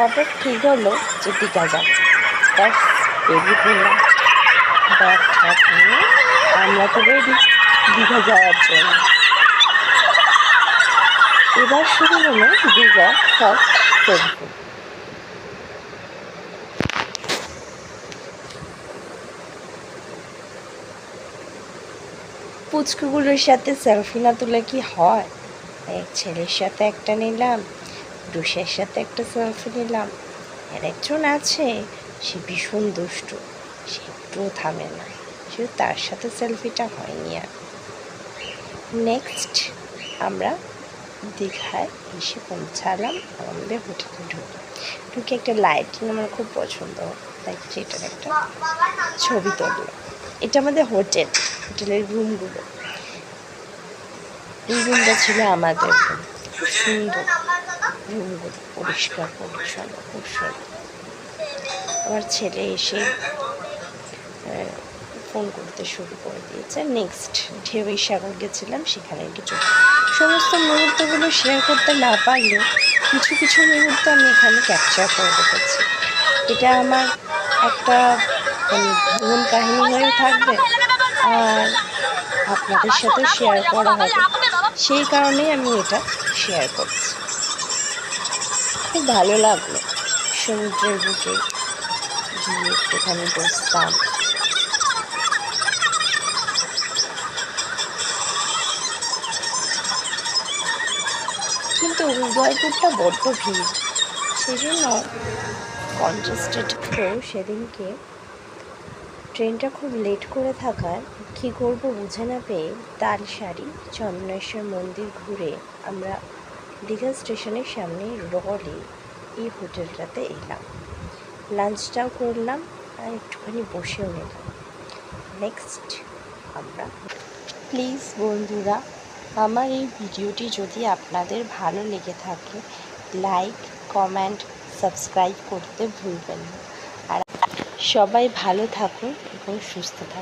হঠাৎ ঠিক হলো যে দীঘা যাব নিয়ে আমরা তো রেডি দীঘা যাওয়ার জন্য। এবার শুরু হলো দীঘা সব সেলফি পুচকুগুলোর সাথে সেলফি না তুলে কি হয়? এক ছেলের সাথে একটা নিলাম ডুসের সাথে একটা সেলফি নিলাম। আর একজন আছে, সে ভীষণ দুষ্টু। সে একটুও থামে না। শুধু তার সাথে সেলফিটা হয়নি আর। নেক্সট আমরা দীঘায় এসে পৌঁছালাম আমাদের হোটেলে ঢুকে। ঢুকে একটা লাইটিং আমার খুব পছন্দ। তাই সেটার একটা ছবি তুললাম। এটা আমাদের হোটেল। হোটেলের রুমগুলো এই রুমটা ছিল আমাদের। খুব সুন্দর। পরিষ্কার, পরিচ্ছন্ন সুন্দর আমার ছেলে এসে ফোন করতে শুরু করে দিয়েছে। নেক্সট ঢেউই সাগর গেছিলাম, সেখানে কিছু সমস্ত মুহূর্তগুলো শেয়ার করতে না পারলেও কিছু কিছু মুহূর্ত আমি এখানে ক্যাপচার করে রেখেছি। এটা আমার একটা ভ্রমণ কাহিনী হয়ে থাকবে। আর আপনাদের সাথে শেয়ার করা হবে। সেই কারণেই আমি এটা শেয়ার করছি। খুব ভালো লাগল। সমুদ্রের বুকে গিয়ে একটুখানি বসতাম। কিন্তু উদয়পুরটা বড্ড ভিড়। সেই জন্য কনজেস্টেড হয়েও সেদিনকে। ট্রেনটা খুব লেট করে থাকার কী করব বুঝে না পেয়ে তালসারি চন্দনেশ্বর মন্দির ঘুরে আমরা দীঘা স্টেশনের সামনে রলে এই হোটেলটাতে এলাম। লাঞ্চটাও করলাম আর একটুখানি বসেও নিলাম। নেক্সট আমরা প্লিজ বন্ধুরা, আমার এই ভিডিওটি যদি আপনাদের ভালো লেগে থাকে লাইক কমেন্ট সাবস্ক্রাইব করতে ভুলবেন না। আর সবাই ভালো থাকুন এবং সুস্থ থাকুন।